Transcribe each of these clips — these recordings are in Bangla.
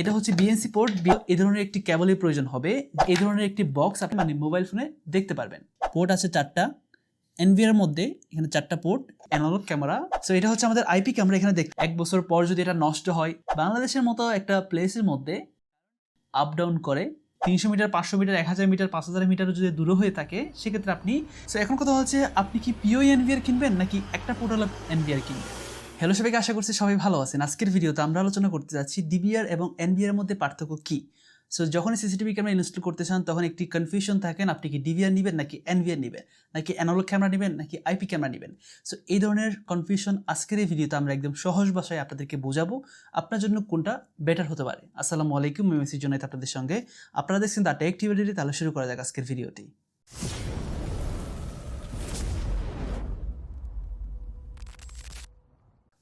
এটা হচ্ছে বিএনসি পোর্ট এই ধরনের একটি কেবলের প্রয়োজন হবে। এই ধরনের একটি বক্স আপনি মানে মোবাইল ফোনে দেখতে পারবেন। পোর্ট আছে চারটা। এনভিআর মধ্যে এখানে চারটা পোর্ট অ্যানালগ ক্যামেরা সো এটা হচ্ছে আমাদের আইপি ক্যামেরা এখানে দেখ এক বছর পর যদি এটা নষ্ট হয়, বাংলাদেশের মতো একটা প্লেসের মধ্যে আপ ডাউন করে, তিনশো মিটার, পাঁচশো মিটার, এক হাজার মিটার, পাঁচ হাজার মিটারও যদি দূরে হয়ে থাকে, সেক্ষেত্রে আপনি সো এখন কথা হচ্ছে, আপনি কি পিও এনভিআর কিনবেন নাকি একটা পোর্টাল এনভিআর কিনবেন? হ্যালো সবাইকে আশা করছি সবাই ভালো আছেন। আজকের ভিডিওতে আমরা আলোচনা করতে যাচ্ছি ডিবিআর এবং এনবিআর মধ্যে পার্থক্য কী? সো যখন সিসিটিভি ক্যামেরা ইনস্টল করতে চান, তখন একটি কনফিউশন থাকেন আপনি কি ডিভিআর নেবেন নাকি এনভিআর নেবেন? নাকি অ্যানালগ ক্যামেরা নেবেন, নাকি আইপি ক্যামেরা নেবেন? সো এই ধরনের কনফিউশন আজকের এই ভিডিওতে আমরা একদম সহজ ভাষায় আপনাদেরকে বোঝাবো, আপনার জন্য কোনটা বেটার হতে পারে। আসসালামু আলাইকুম মেমেসির জন্য আপনাদের সঙ্গে। আপনারা দেখছেন দ্য টেক টিভিটি তাহলে শুরু করা যাক আজকের ভিডিওটি।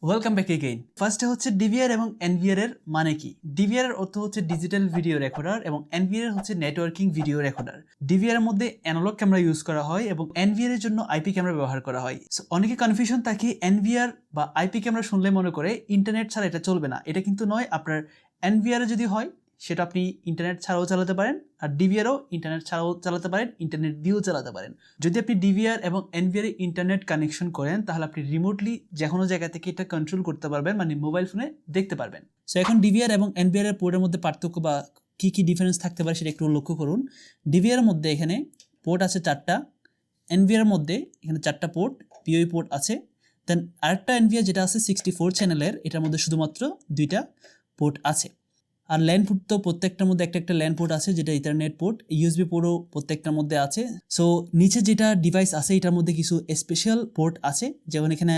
ওয়েলকাম ব্যাক এগেইন ফার্স্টে হচ্ছে ডিভিআর এবং এনভিআর এর মানে কি? ডিভিআর এর অর্থ হচ্ছে ডিজিটাল ভিডিও রেকর্ডার এবং এনভিআর এর হচ্ছে নেটওয়ার্কিং ভিডিও রেকর্ডার ডিভিআর এর মধ্যে অ্যানালগ ক্যামেরা ইউজ করা হয় এবং এনভিআর এর জন্য আইপি ক্যামেরা ব্যবহার করা হয়। অনেকে কনফিউশন থাকে এনভিআর বা আইপি ক্যামেরা শুনলে মনে করে ইন্টারনেট ছাড়া এটা চলবে না। এটা কিন্তু নয়, আপনার এনভিআর যদি হয় সেটা আপনি ইন্টারনেট ছাড়াও চালাতে পারেন, আর ডিভিআরও ইন্টারনেট ছাড়াও চালাতে পারেন ইন্টারনেট দিয়েও চালাতে পারেন। যদি আপনি ডিভিআর এবং এনভিআর ইন্টারনেট কানেকশন করেন, তাহলে আপনি রিমোটলি যে কোনো জায়গা থেকে এটা কন্ট্রোল করতে পারবেন মানে মোবাইল ফোনে দেখতে পারবেন। সো এখন ডিভিআর এবং এনভিআর এর পোর্টের মধ্যে পার্থক্য বা কী কী ডিফারেন্স থাকতে পারে সেটা একটু লক্ষ্য করুন। ডিভিআর মধ্যে এখানে পোর্ট আছে চারটা এনভিআর মধ্যে এখানে চারটা পোর্ট পিওই পোর্ট আছে। দেন আরেকটা এনভিআর যেটা আছে সিক্সটি ফোর চ্যানেলের এটার মধ্যে শুধুমাত্র দুইটা পোর্ট আছে। আর ল্যান্ড পোর্ট তো প্রত্যেকটার মধ্যে একটা একটা ল্যান্ড পোর্ট আছে, যেটা ইথারনেট পোর্ট ইউএসবি পোর্টও প্রত্যেকটার মধ্যে আছে। সো নিচে যেটা ডিভাইস আছে, এটার মধ্যে কিছু স্পেশাল পোর্ট আছে। যেমন এখানে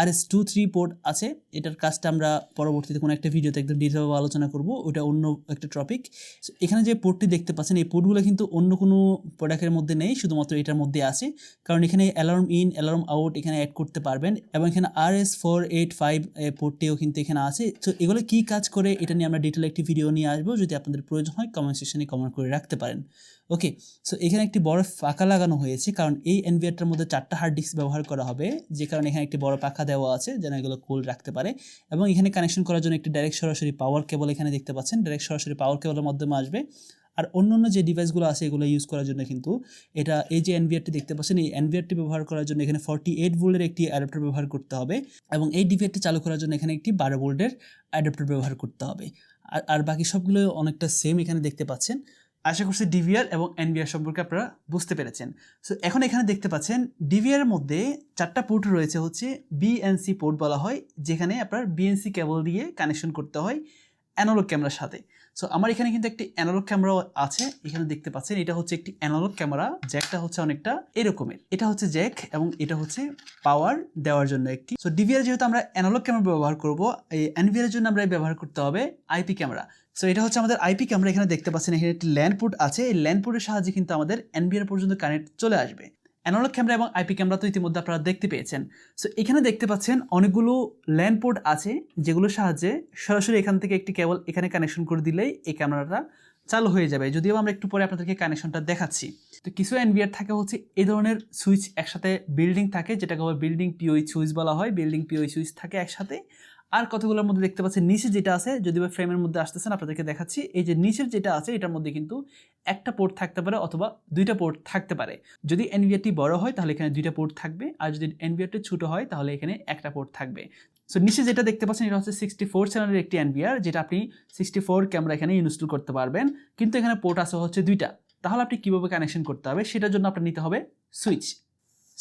R S two three port আছে। এটার কাজটা আমরা পরবর্তীতে কোনো একটা ভিডিওতে একদম ডিটেলভাবে আলোচনা করব। ওটা অন্য একটা টপিক এখানে যে পোর্টটি দেখতে পাচ্ছেন, এই পোর্টগুলো কিন্তু অন্য কোনো প্রোডাক্টের মধ্যে নেই, শুধুমাত্র এটার মধ্যে আছে। কারণ এখানে অ্যালার্ম ইন অ্যালার্ম আউট এখানে অ্যাড করতে পারবেন এবং এখানে R S four eight five পোর্টটিও কিন্তু এখানে আছে। তো এগুলো কী কাজ করে, এটা নিয়ে আমরা ডিটেল একটি ভিডিও নিয়ে আসব, যদি আপনাদের প্রয়োজন হয় কমেন্ট সেকশনে কমেন্ট করে রাখতে পারেন। ওকে সো এখানে একটি বড় ফাঁকা লাগানো হয়েছে, কারণ এই এনভিআরটার মধ্যে চারটা হার্ড ডিস্ক ব্যবহার করা হবে, যে কারণে এখানে একটি বড় পাখা দেওয়া আছে, যেন এগুলো কোল রাখতে পারে। এবং এখানে কানেকশন করার জন্য একটি ডাইরেক্ট সরাসরি পাওয়ার কেবল এখানে দেখতে পাচ্ছেন ডাইরেক্ট সরাসরি পাওয়ার কেবলের মাধ্যমে আসবে। আর অন্য অন্য যে ডিভাইসগুলো আছে, এগুলো ইউজ করার জন্য কিন্তু এটা, এই যে এনভিআরটি দেখতে পাচ্ছেন, এই এনভিআরটি ব্যবহার করার জন্য এখানে ফর্টি এইট ভোল্টের একটি অ্যাডাপ্টার ব্যবহার করতে হবে, এবং এই ডিভিআরটি চালু করার জন্য এখানে একটি বারো ভোল্টের অ্যাডাপ্টার ব্যবহার করতে হবে। আর আর বাকি সবগুলো অনেকটা সেম এখানে দেখতে পাচ্ছেন। আশা করছি ডিভিআর এবং এনভিআর সম্পর্কে আপনারা বুঝতে পেরেছেন। সো এখন এখানে দেখতে পাচ্ছেন ডিভিআর মধ্যে চারটা পোর্ট রয়েছে হচ্ছে বিএনসি পোর্ট বলা হয়, যেখানে আপনার বিএনসি কেবল দিয়ে কানেকশন করতে হয় অ্যানালগ ক্যামেরার সাথে। সো আমার এখানে কিন্তু একটি অ্যানালগ ক্যামেরাও আছে। এখানে দেখতে পাচ্ছেন, এটা হচ্ছে একটি অ্যানালগ ক্যামেরা জ্যাকটা হচ্ছে অনেকটা এরকমের। এটা হচ্ছে জ্যাক এবং এটা হচ্ছে পাওয়ার দেওয়ার জন্য একটি। সো ডিভিআর যেহেতু আমরা অ্যানালগ ক্যামেরা ব্যবহার করব, এই এনভিআর এর জন্য আমরা ব্যবহার করতে হবে আইপি ক্যামেরা সো এটা হচ্ছে আমাদের আইপি ক্যামেরা এখানে দেখতে পাচ্ছেন, এখানে একটি ল্যান্ড পোর্ট আছে। এই ল্যান্ড পোর্টের সাহায্যে কিন্তু আমাদের এনভিআর পর্যন্ত কানেক্ট চলে আসবে। অ্যানালগ ক্যামেরা এবং আইপি ক্যামেরা তো ইতিমধ্যে আপনারা দেখতে পেয়েছেন। সো এখানে দেখতে পাচ্ছেন অনেকগুলো ল্যান্ড পোর্ট আছে, যেগুলোর সাহায্যে সরাসরি এখান থেকে একটি কেবল এখানে কানেকশন করে দিলেই এই ক্যামেরাটা চালু হয়ে যাবে। যদিও আমরা একটু পরে আপনাদেরকে কানেকশনটা দেখাচ্ছি। তো কিছু এনভিআর থাকে হচ্ছে এই ধরনের সুইচ একসাথে বিল্ডিং থাকে, যেটাকে আবার বিল্ডিং পিওই সুইচ বলা হয়। বিল্ডিং পিওই সুইচ থাকে একসাথে। আর কতগুলোর মধ্যে দেখতে পাচ্ছেন? নিচে যেটা আছে, যদি বা ফ্রেমের মধ্যে আসতেছেন, আপনাদেরকে দেখাচ্ছি। এই যে নিচের যেটা আছে, এটার মধ্যে কিন্তু একটা পোর্ট থাকতে পারে অথবা দুইটা পোর্ট থাকতে পারে। যদি এনভিআরটি বড় হয়, তাহলে এখানে দুইটা পোর্ট থাকবে। আর যদি এনভিআরটি ছোটো হয়, তাহলে এখানে একটা পোর্ট থাকবে। সো নিচে যেটা দেখতে পাচ্ছেন, এটা হচ্ছে সিক্সটি ফোর চ্যানেলের একটি এনভিআর যেটা আপনি সিক্সটি ফোর ক্যামেরা এখানে ইনস্টল করতে পারবেন। কিন্তু এখানে পোর্ট আছে হচ্ছে দুইটা। তাহলে আপনি কীভাবে কানেকশন করতে হবে, সেটার জন্য আপনার নিতে হবে সুইচ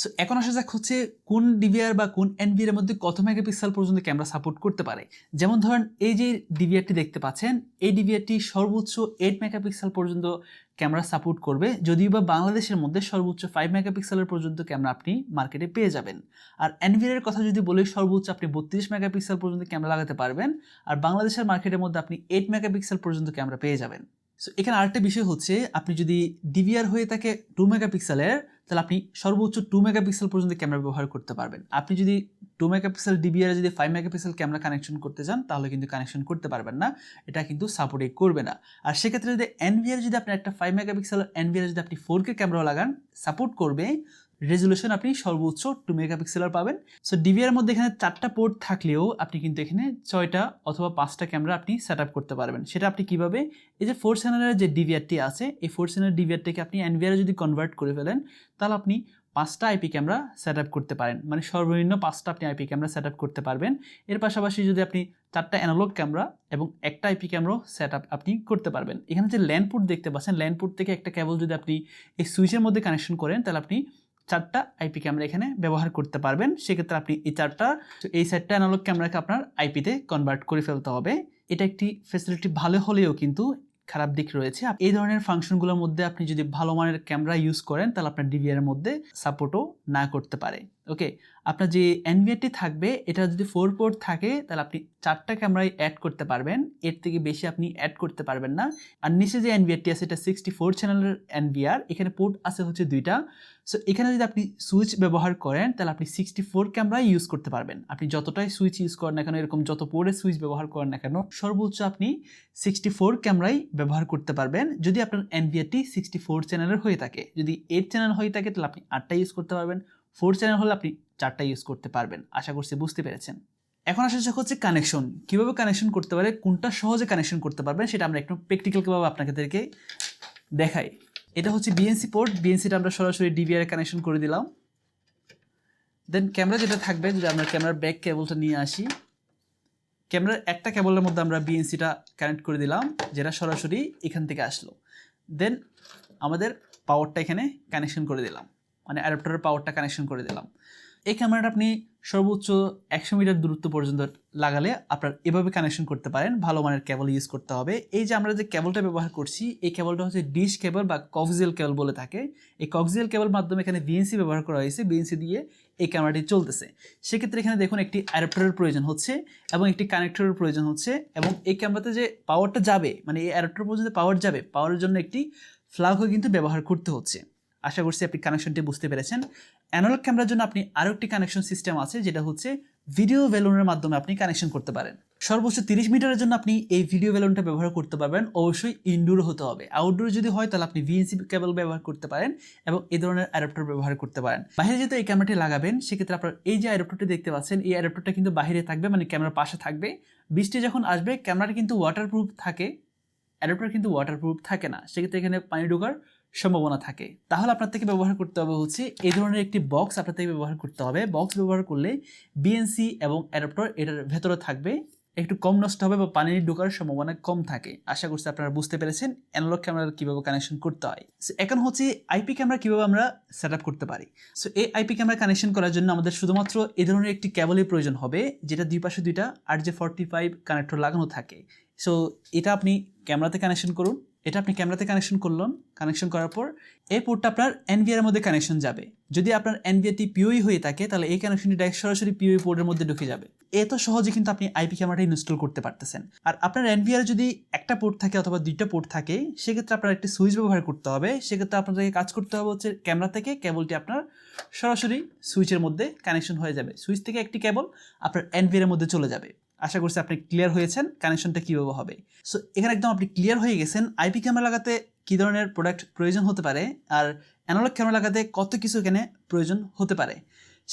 সো এখন আসা যাক হচ্ছে কোন ডিভিআর বা কোন এনভিআর মধ্যে কত মেগাপিক্সেল পর্যন্ত ক্যামেরা সাপোর্ট করতে পারে। যেমন ধরেন, এই যে ডিভিআরটি দেখতে পাচ্ছেন, এই ডিভিআরটি সর্বোচ্চ এইট মেগাপিক্সেল পর্যন্ত ক্যামেরা সাপোর্ট করবে, যদিও বা বাংলাদেশের মধ্যে সর্বোচ্চ ফাইভ মেগাপিক্সেলের পর্যন্ত ক্যামেরা আপনি মার্কেটে পেয়ে যাবেন। আর এনভিআর কথা যদি বলি, সর্বোচ্চ আপনি বত্রিশ মেগাপিক্সেল পর্যন্ত ক্যামেরা লাগাতে পারবেন, আর বাংলাদেশের মার্কেটের মধ্যে আপনি এইট মেগাপিক্সেল পর্যন্ত ক্যামেরা পেয়ে যাবেন। সো এখানে আরেকটা বিষয় হচ্ছে, আপনি যদি ডিভিআর হয়ে থাকে টু মেগাপিক্সেলের তাহলে আপনি সর্বোচ্চ টু মেগাপিক্সেল পর্যন্ত ক্যামেরা ব্যবহার করতে পারবেন। আপনি যদি টু মেগাপিক্সেল ডিবিআর যদি ফাইভ মেগাপিক্সেল ক্যামেরা কানেকশন করতে চান, তাহলে কিন্তু কানেকশন করতে পারবেন না। এটা কিন্তু সাপোর্টে করবে না। আর সেক্ষেত্রে যদি এনভিআর যদি আপনি একটা ফাইভ মেগাপিক্সেল এনভিআর যদি আপনি ফোর কে ক্যামেরা লাগান সাপোর্ট করবে রেজলিউশন আপনি সর্বোচ্চ টু মেগাপিক্সেলার পাবেন। সো ডিভিআর মধ্যে এখানে চারটা পোর্ট থাকলেও আপনি কিন্তু এখানে ছয়টা অথবা পাঁচটা ক্যামেরা আপনি সেট করতে পারবেন। সেটা আপনি কীভাবে? এই যে ফোর চ্যানেলের যে ডিভিআরটি আছে, এই ফোর চ্যানেলের ডিভিআরটিকে আপনি এনভিআরে যদি কনভার্ট করে ফেলেন, তাহলে আপনি পাঁচটা আইপি ক্যামেরা সেট করতে পারেন। মানে সর্বনিম্ন পাঁচটা আপনি আইপি ক্যামেরা সেট করতে পারবেন। এর পাশাপাশি যদি আপনি চারটা অ্যানালগ ক্যামেরা এবং একটা আইপি ক্যামেরাও সেট আপ আপনি করতে পারবেন। এখানে যে ল্যান্ডপুট দেখতে পাচ্ছেন ল্যান্ডপুট থেকে একটা কেবল যদি আপনি এই সুইচের মধ্যে কানেকশন করেন, তাহলে আপনি চারটা আইপি ক্যামেরা এখানে ব্যবহার করতে পারবেন। সেক্ষেত্রে আপনি এই চারটা এই চারটা অ্যানালগ ক্যামেরাকে আপনার আইপিতে কনভার্ট করে ফেলতে হবে। এটা একটি ফেসিলিটি ভালো হলেও কিন্তু খারাপ দিক রয়েছে। এই ধরনের ফাংশনগুলোর মধ্যে আপনি যদি ভালো মানের ক্যামেরা ইউজ করেন তাহলে আপনার ডিভিআর এর মধ্যে সাপোর্টও না করতে পারে। ওকে আপনার যে এনভিআরটি থাকবে, এটা যদি ফোর পোর্ট থাকে, তাহলে আপনি চারটা ক্যামেরায় অ্যাড করতে পারবেন। এর থেকে বেশি আপনি অ্যাড করতে পারবেন না। আর নিচে যে এনভিআরটি আছে, এটা সিক্সটি ফোর চ্যানেলের এনভিআর এখানে পোর্ট আছে হচ্ছে দুইটা। সো এখানে যদি আপনি সুইচ ব্যবহার করেন, তাহলে আপনি সিক্সটি ফোর ক্যামেরাই ইউজ করতে পারবেন। আপনি যতটাই সুইচ ইউজ করেন না কেন, এরকম যত পোর্টের সুইচ ব্যবহার করেন না কেন, সর্বোচ্চ আপনি সিক্সটি ফোর ক্যামেরাই ব্যবহার করতে পারবেন। যদি আপনার এনভিআরটি সিক্সটি ফোর চ্যানেলের হয়ে থাকে, যদি এইট চ্যানেল হয়ে থাকে, তাহলে আপনি আটটা ইউজ করতে পারবেন। ফোর চ্যানেল হলে আপনি চারটা ইউজ করতে পারবেন। আশা করছি বুঝতে পেরেছেন। এখন আসা যাক হচ্ছে কানেকশন কীভাবে কানেকশন করতে পারে, কোনটা সহজে কানেকশন করতে পারবেন সেটা আমরা একটু প্র্যাকটিক্যালভাবে আপনাদেরকে দেখাই। এটা হচ্ছে বিএনসি পোর্ট বিএনসিটা আমরা সরাসরি ডিভিআর কানেকশন করে দিলাম। দেন ক্যামেরা যেটা থাকবে, যদি আমরা ক্যামেরার ব্যাক কেবলটা নিয়ে আসি ক্যামেরার একটা কেবলের মধ্যে আমরা বিএনসিটা কানেক্ট করে দিলাম, যেটা সরাসরি এখান থেকে আসলো। দেন আমাদের পাওয়ারটা এখানে কানেকশন করে দিলাম। মানে অ্যাডাপ্টারের পাওয়ারটা কানেকশন করে দিলাম। এই ক্যামেরাটা আপনি সর্বোচ্চ একশো মিটার দূরত্ব পর্যন্ত লাগালে আপনার এভাবে কানেকশন করতে পারেন, ভালো মানের কেবল ইউজ করতে হবে। এই যে আমরা যে কেবলটা ব্যবহার করছি, এই কেবলটা হচ্ছে ডিশ কেবল বা কক্সিয়াল কেবল বলে থাকে। এই কক্সিয়াল কেবল মাধ্যমে এখানে বিএনসি ব্যবহার করা হয়েছে বিএনসি দিয়ে এই ক্যামেরাটি চলতেছে। সেক্ষেত্রে এখানে দেখুন একটি অ্যাডাপ্টারের প্রয়োজন হচ্ছে এবং একটি কানেক্টরের প্রয়োজন হচ্ছে এবং এই ক্যামেরাতে যে পাওয়ারটা যাবে মানে এই অ্যাডাপ্টার পর্যন্ত পাওয়ার যাবে পাওয়ারের জন্য একটি ফ্লাগও কিন্তু ব্যবহার করতে হচ্ছে। আশা করছি আপনি কানেকশনটি বুঝতে পেরেছেন। অ্যানালগ ক্যামেরার জন্য আপনি আরও একটি কানেকশন সিস্টেম আছে, যেটা হচ্ছে ভিডিও বেলুনের মাধ্যমে আপনি কানেকশন করতে পারেন। সর্বোচ্চ তিরিশ মিটারের জন্য আপনি এই ভিডিও বেলুনটা ব্যবহার করতে পারবেন। অবশ্যই ইনডোর হতে হবে। আউটডোর যদি হয়, তাহলে আপনি ভিএনসি কেবল ব্যবহার করতে পারেন এবং এই ধরনের অ্যাডাপ্টার ব্যবহার করতে পারেন। বাইরে যেহেতু এই ক্যামেরাটি লাগাবেন, সেক্ষেত্রে আপনার এই যে অ্যাডাপ্টারটি দেখতে পাচ্ছেন, এই অ্যাডাপ্টারটা কিন্তু বাইরে থাকবে মানে ক্যামেরার পাশে থাকবে। বৃষ্টি যখন আসবে ক্যামেরাটা কিন্তু ওয়াটারপ্রুফ থাকে। অ্যাডাপ্টার কিন্তু ওয়াটারপ্রুফ থাকে না। সেক্ষেত্রে এখানে পানি ঢোকার সম্ভাবনা থাকে। তাহলে আপনার থেকে ব্যবহার করতে হবে হচ্ছে, এই ধরনের একটি বক্স আপনার থেকে ব্যবহার করতে হবে। বক্স ব্যবহার করলে বিএনসি এবং অ্যাডাপ্টার এটার ভেতরে থাকবে। একটু কম নষ্ট হবে বা পানি ঢোকার সম্ভাবনা কম থাকে। আশা করছি আপনারা বুঝতে পেরেছেন অ্যানালগ ক্যামেরা কীভাবে কানেকশন করতে হয়। সো এখন হচ্ছে আইপি ক্যামেরা কীভাবে আমরা সেট করতে পারি। সো এই আইপি ক্যামেরা কানেকশন করার জন্য আমাদের শুধুমাত্র এই ধরনের একটি কেবলের প্রয়োজন হবে, যেটা দুই পাশে দুইটা আর যে ফর্টি ফাইভ কানেক্টর লাগানো থাকে। সো এটা আপনি ক্যামেরাতে কানেকশন করুন। এটা আপনি ক্যামেরাতে কানেকশন করলেন কানেকশন করার পর এই পোর্টটা আপনার এনভিআর মধ্যে কানেকশন যাবে। যদি আপনার এনভিআরটি পিওই হয়ে থাকে, তাহলে এই কানেকশনটি ডাইরেক্ট সরাসরি পিওই পোর্টের মধ্যে ঢুকে যাবে। এত সহজে কিন্তু আপনি আইপি ক্যামেরাটা ইনস্টল করতে পারতেছেন। আর আপনার এনভিআর যদি একটা পোর্ট থাকে অথবা দুইটা পোর্ট থাকে, সেক্ষেত্রে আপনার একটি সুইচ ব্যবহার করতে হবে। সেক্ষেত্রে আপনাদেরকে কাজ করতে হবে হচ্ছে ক্যামেরা থেকে কেবলটি আপনার সরাসরি সুইচের মধ্যে কানেকশন হয়ে যাবে। সুইচ থেকে একটি কেবল আপনার এনভিআর মধ্যে চলে যাবে। আশা করছি আপনি ক্লিয়ার হয়েছেন কানেকশনটা কীভাবে হবে। সো এখানে একদম আপনি ক্লিয়ার হয়ে গেছেন আইপি ক্যামেরা লাগাতে কী ধরনের প্রোডাক্ট প্রয়োজন হতে পারে, আর অ্যানালগ ক্যামেরা লাগাতে কত কিছু এখানে প্রয়োজন হতে পারে।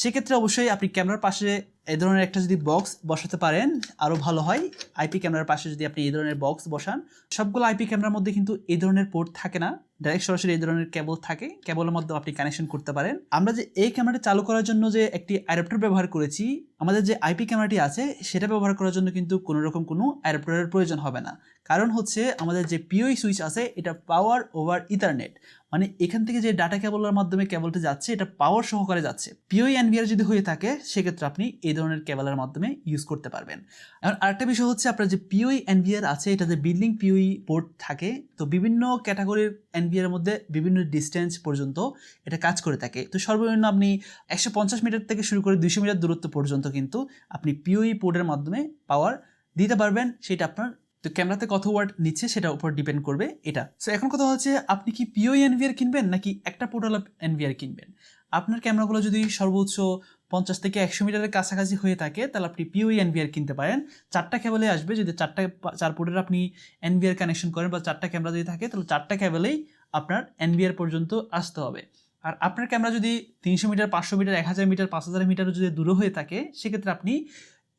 সেক্ষেত্রে অবশ্যই আপনি ক্যামেরার পাশে এ ধরনের একটা যদি বক্স বসাতে পারেন আরও ভালো হয়। আইপি ক্যামেরার পাশে যদি আপনি এই ধরনের বক্স বসান, সবগুলো আইপি ক্যামেরার মধ্যে কিন্তু এই ধরনের পোর্ট থাকে না। ডাইরেক্ট সরাসরি এই ধরনের কেবল থাকে। কেবলের মাধ্যমে আপনি কানেকশন করতে পারেন। আমরা যে এই ক্যামেরাটা চালু করার জন্য যে একটি অ্যাডাপ্টার ব্যবহার করেছি, আমাদের যে আইপি ক্যামেরাটি আছে, সেটা ব্যবহার করার জন্য কিন্তু কোনো রকম কোনো অ্যাডাপ্টারের প্রয়োজন হবে না। কারণ হচ্ছে আমাদের যে পিওই সুইচ আছে, এটা পাওয়ার ওভার ইথারনেট মানে এখান থেকে যে ডাটা কেবলের মাধ্যমে কেবলটা যাচ্ছে, এটা পাওয়ার সহকারে যাচ্ছে। পিওই এনভিআর যদি হয়ে থাকে, সেক্ষেত্রে আপনি এই ধরনের কেবলের মাধ্যমে ইউজ করতে পারবেন। এখন আরেকটা বিষয় হচ্ছে আপনার যে পিওই এনভিআর আছে এটা যে বিল্ডিং পিওই পোর্ট থাকে, তো বিভিন্ন ক্যাটাগরির এনভিআর মধ্যে বিভিন্ন ডিস্টেন্স পর্যন্ত এটা কাজ করে থাকে। তো সর্বনিম্ন আপনি একশো পঞ্চাশ মিটার থেকে শুরু করে দুইশো মিটার দূরত্ব পর্যন্ত কিন্তু আপনি পিওই পোর্টের মাধ্যমে পাওয়ার দিতে পারবেন, সেটা আপনার তো ক্যামেরাতে কত ওয়ার্ড নিচ্ছে সেটার উপর ডিপেন্ড করবে এটা। সো এখন কথা হচ্ছে, আপনি কি পিওই এনভিআর কিনবেন নাকি একটা পোর্টাল অফ এনভিআর কিনবেন? আপনার ক্যামেরাগুলো যদি সর্বোচ্চ পঞ্চাশ থেকে একশো মিটারের কাছাকাছি হয়ে থাকে, তাহলে আপনি পিওই এনভিআর কিনতে পারেন। চারটা কেবলে আসবে, যদি চারটা চার পোর্টের আপনি এনভিআর কানেকশন করেন বা চারটা ক্যামেরা যদি থাকে, তাহলে চারটা কেবলেই আপনার এনভিআর পর্যন্ত আসতে হবে। আর আপনার ক্যামেরা যদি তিনশো মিটার, পাঁচশো মিটার, এক হাজার মিটার, পাঁচ হাজার মিটার যদি দূরে হয়ে থাকে, সেক্ষেত্রে আপনি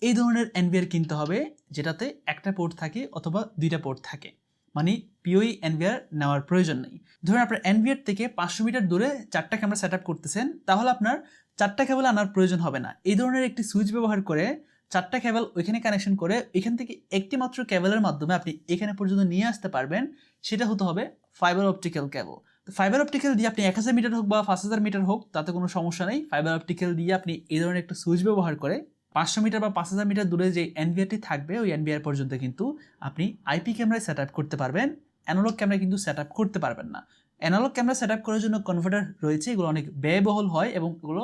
এই ধরনের এনভিআর কিনতে হবে যেটাতে একটা পোর্ট থাকে অথবা দুইটা পোর্ট থাকে। মানে পিওই এনভিআর নেওয়ার প্রয়োজন নেই। ধরুন আপনার এনভিআর থেকে পাঁচশো মিটার দূরে চারটা ক্যামেরা সেট আপ করতেছেন, তাহলে আপনার চারটা কেবল আনার প্রয়োজন হবে না। এই ধরনের একটি সুইচ ব্যবহার করে চারটা কেবল ওইখানে কানেকশন করে এখান থেকে একটি মাত্র কেবলের মাধ্যমে আপনি এখানে পর্যন্ত নিয়ে আসতে পারবেন, সেটা হতে হবে fibre optical cable fibre optical দিয়ে আপনি এক হাজার মিটার হোক বা পাঁচ হাজার মিটার হোক, তাতে কোনো সমস্যা নেই। ফাইবার অপটিক্যাল দিয়ে আপনি এই ধরনের একটা সুইচ ব্যবহার করে পাঁচশো মিটার বা পাঁচ হাজার মিটার দূরে যে এনভিআরটি থাকবে, ওই এনভিআর পর্যন্ত কিন্তু আপনি আইপি ক্যামেরায় সেট করতে পারবেন। অ্যানালগ ক্যামেরা কিন্তু সেট আপ করতে পারবেন না। অ্যানালগ ক্যামেরা সেট আপ করার জন্য কনভার্টার রয়েছে, এগুলো অনেক ব্যয়বহুল হয় এবং এগুলো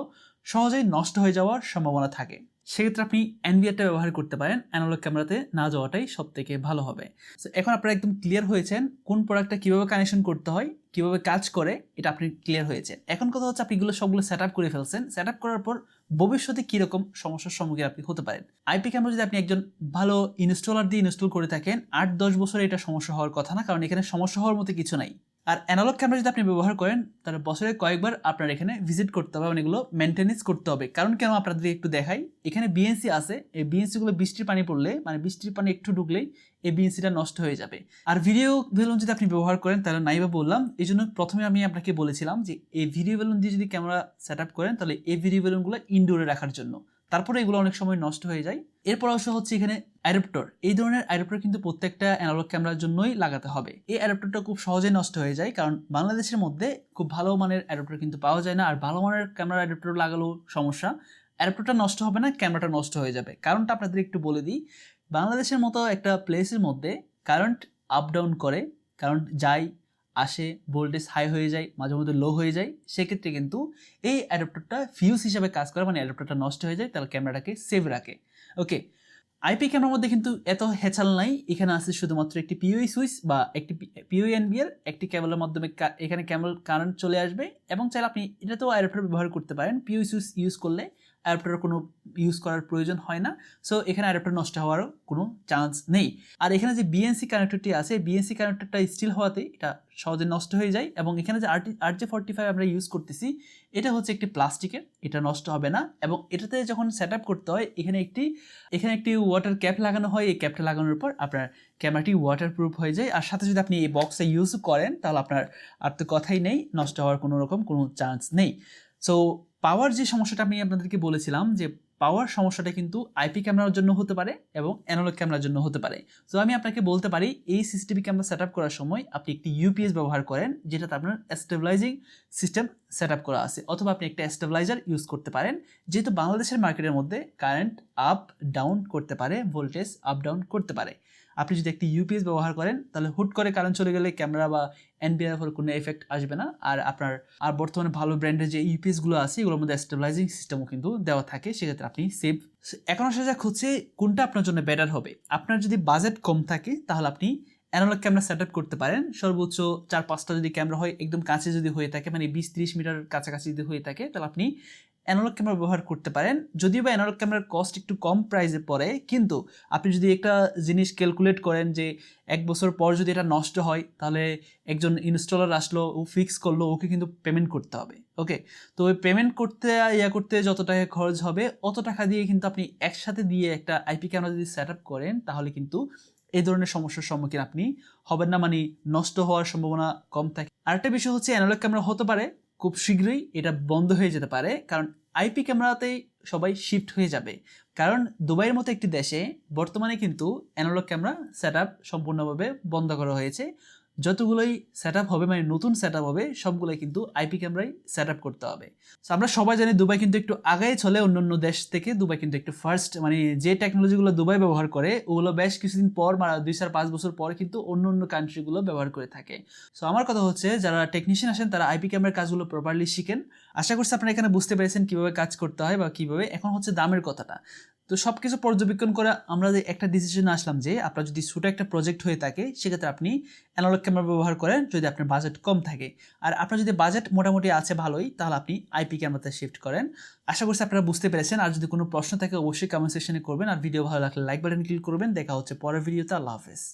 সহজেই নষ্ট হয়ে যাওয়ার সম্ভাবনা থাকে। সেক্ষেত্রে আপনি এনভিআরটা ব্যবহার করতে পারেন অ্যানালগ ক্যামেরাতে না যাওয়াটাই সব থেকে ভালো হবে। তো এখন আপনারা একদম ক্লিয়ার হয়েছেন কোন প্রোডাক্টটা কীভাবে কানেকশন করতে হয়, কীভাবে কাজ করে, এটা আপনি ক্লিয়ার হয়েছে। এখন কথা হচ্ছে আপনি এগুলো সবগুলো সেট আপ করে ফেলছেন। সেট আপ করার পর ভবিষ্যতে কীরকম সমস্যার সম্মুখীন আপনি হতে পারেন। আইপি ক্যামেরা যদি আপনি একজন ভালো ইনস্টলার দিয়ে ইনস্টল করে থাকেন, আট দশ বছরে এটা সমস্যা হওয়ার কথা না, কারণ এখানে সমস্যা হওয়ার মতো কিছু নাই। আর অ্যানালগ ক্যামেরা যদি আপনি ব্যবহার করেন, তাহলে বছরে কয়েকবার আপনার এখানে ভিজিট করতে হবে এগুলো মেনটেনেন্স করতে হবে। কারণ কেন আপনাদের একটু দেখাই? এখানে বিএনসি আছে, এই বিএনসিগুলো বৃষ্টির পানি পড়লে মানে বৃষ্টির পানি একটু ঢুকলেই এই বিএনসিটা নষ্ট হয়ে যাবে। আর ভিডিও বেলুন যদি আপনি ব্যবহার করেন, তাহলে নাইবা বললাম, এই জন্য প্রথমে আমি আপনাকে বলেছিলাম যে, এই ভিডিও বেলুন দিয়ে যদি ক্যামেরা সেট আপ করেন, তাহলে এই ভিডিও বেলুনগুলো ইনডোরে রাখার জন্য। তারপরে এগুলো অনেক সময় নষ্ট হয়ে যায়। এরপর অবশ্য হচ্ছে এখানে অ্যাডাপ্টর এই ধরনের অ্যাডাপ্টর কিন্তু প্রত্যেকটা অ্যানালগ ক্যামেরার জন্যই লাগাতে হবে। এই অ্যাডাপ্টরটা খুব সহজে নষ্ট হয়ে যায় কারণ বাংলাদেশের মধ্যে খুব ভালো মানের অ্যাডাপ্টর কিন্তু পাওয়া যায় না। আর ভালো মানের ক্যামেরা অ্যাডাপ্টর লাগালেও সমস্যা। অ্যাডাপ্টরটা নষ্ট হবে না ক্যামেরাটা নষ্ট হয়ে যাবে। কারণটা আপনাদের একটু বলে দিই। বাংলাদেশের মতো একটা প্লেসের মধ্যে কারেন্ট আপ ডাউন করে কারেন্ট যায় আসে ভোল্টেজ হাই হয়ে যায়, মাঝে মধ্যে লো হয়ে যায়, সেক্ষেত্রে কিন্তু এই অ্যাডাপ্টারটা ফিউজ হিসাবে কাজ করে মানে অ্যাডাপ্টারটা নষ্ট হয়ে যায়, তাহলে ক্যামেরাটাকে সেভ রাখে। ওকে আইপি ক্যামেরার মধ্যে কিন্তু এত হেঁচাল নাই, এখানে আছে শুধুমাত্র একটি পিওই সুইচ বা একটি পিওই এনবিআর একটি কেবলের মাধ্যমে এখানে কেবল কারেন্ট চলে আসবে, এবং চাইলে আপনি এটাতেও অ্যাডাপ্টার ব্যবহার করতে পারেন পিওই সুইচ ইউজ করলে। অ্যাডাপ্টার কোনো ইউজ করার প্রয়োজন হয় না। সো এখানে অ্যাডাপ্টার নষ্ট হওয়ারও কোনো চান্স নেই। আর এখানে যে বিএনসি কানেক্টরটি আছে বিএনসি কানেক্টরটা স্টিল হওয়াতে এটা সহজে নষ্ট হয়ে যায় এবং এখানে যে আরটি আর জে ফর্টি ফাইভ আমরা ইউজ করতেছি, এটা হচ্ছে একটি প্লাস্টিকের এটা নষ্ট হবে না এবং এটাতে যখন সেট করতে হয়, এখানে একটি এখানে একটি ওয়াটার ক্যাপ লাগানো হয়। এই ক্যাপটা লাগানোর পর আপনার ক্যামেরাটি ওয়াটার প্রুফ হয়ে যায়। আর সাথে যদি আপনি এই বক্সটা ইউজ করেন, তাহলে আপনার আর তো কথাই নেই, নষ্ট হওয়ার কোনো রকম কোনো চান্স নেই। সো পাওয়ার যে সমস্যাটা আমি আপনাদেরকে বলেছিলাম যে পাওয়ার সমস্যাটা কিন্তু আইপি ক্যামেরার জন্য হতে পারে এবং অ্যানালগ ক্যামেরার জন্য হতে পারে। তো আমি আপনাকে বলতে পারি, এই সিসিটিভি ক্যামেরা সেট করার সময় আপনি একটি ইউপিএস ব্যবহার করেন, যেটাতে আপনার স্টেবিলাইজিং সিস্টেম সেট করা আছে, অথবা আপনি একটা স্টেবিলাইজার ইউজ করতে পারেন, যেহেতু বাংলাদেশের মার্কেটের মধ্যে কারেন্ট আপ ডাউন করতে পারে ভোল্টেজ আপ ডাউন করতে পারে। আপনি যদি একটি ইউপিএস ব্যবহার করেন, তাহলে হুট করে কারেন্ট চলে গেলে ক্যামেরা বা এনবিআর উপর কোনো এফেক্ট আসবে না। আর আপনার, আর বর্তমানে ভালো ব্র্যান্ডের যে ইউপিএসগুলো আছে, এগুলোর মধ্যে স্টেবিলাইজিং সিস্টেমও কিন্তু দেওয়া থাকে। সেক্ষেত্রে আপনি সেভ এখন আসা যাক হচ্ছে কোনটা আপনার জন্য বেটার হবে। আপনার যদি বাজেট কম থাকে, তাহলে আপনি অ্যানালগ ক্যামেরা সেট করতে পারেন। সর্বোচ্চ চার পাঁচটা যদি ক্যামেরা হয়, একদম কাছে যদি হয়ে থাকে মানে বিশ ত্রিশ মিটার কাছাকাছি যদি হয়ে থাকে, তাহলে আপনি অ্যানালগ ক্যামেরা ব্যবহার করতে পারেন। যদিও বা অ্যানালগ ক্যামেরার কস্ট একটু কম প্রাইসে পড়ে, কিন্তু আপনি যদি একটা জিনিস ক্যালকুলেট করেন যে এক বছর পর যদি এটা নষ্ট হয়, তাহলে একজন ইনস্টলার আসলো, ও ফিক্স করল, ওকে কিন্তু পেমেন্ট করতে হবে। ওকে তো ওই পেমেন্ট করতে, ইয়া করতে যত টাকা খরচ হবে, অত টাকা দিয়ে কিন্তু আপনি একসাথে দিয়ে একটা আইপি ক্যামেরা যদি সেট আপ করেন, তাহলে কিন্তু এই ধরনের সমস্যার সম্মুখীন আপনি হবেন না। মানে নষ্ট হওয়ার সম্ভাবনা কম থাকে। আরেকটা বিষয় হচ্ছে অ্যানালগ ক্যামেরা হতে পারে খুব শীঘ্রই এটা বন্ধ হয়ে যেতে পারে, কারণ আইপি ক্যামেরাতেই সবাই শিফট হয়ে যাবে। কারণ দুবাইয়ের মতো একটি দেশে বর্তমানে কিন্তু অ্যানালগ ক্যামেরা সেট আপ সম্পূর্ণভাবে বন্ধ করা হয়েছে। যতগুলোই সেট হবে মানে নতুন সেট হবে সবগুলোই কিন্তু আইপি ক্যামেরাই সেট করতে হবে। So, আমরা সবাই জানি দুবাই কিন্তু একটু আগাই চলে অন্য অন্য দেশ থেকে। দুবাই কিন্তু একটু ফার্স্ট মানে যে টেকনোলজিগুলো দুবাই ব্যবহার করে ওগুলো বেশ কিছুদিন পর মানে দুই চার পাঁচ বছর পর কিন্তু অন্য অন্য কান্ট্রিগুলো ব্যবহার করে থাকে। সো আমার কথা হচ্ছে যারা টেকনিশিয়ান আসেন তারা আইপি ক্যামেরার কাজগুলো প্রপারলি শিখেন। আশা করছি আপনারা এখানে বুঝতে পেরেছেন কীভাবে কাজ করতে হয় বা কীভাবে। এখন হচ্ছে দামের কথাটা। তো সব কিছু পর্যবেক্ষণ করে আমরা একটা ডিসিশনে আসলাম যে আপনার যদি ছোটো একটা প্রজেক্ট হয়ে থাকে, সেক্ষেত্রে আপনি অ্যানালগ ক্যামেরা ব্যবহার করেন যদি আপনার বাজেট কম থাকে। আর আপনার যদি বাজেট মোটামুটি আছে ভালোই, তাহলে আপনি আইপি ক্যামেরাতে শিফট করেন। আশা করছি আপনারা বুঝতে পেরেছেন। আর যদি কোনো প্রশ্ন থাকে, অবশ্যই কমেন্ট সেকশনে করবেন। আর ভিডিও ভালো লাগলে লাইক বাটন ক্লিক করবেন। দেখা হচ্ছে পরের ভিডিওতে আল্লাহ হাফেজ।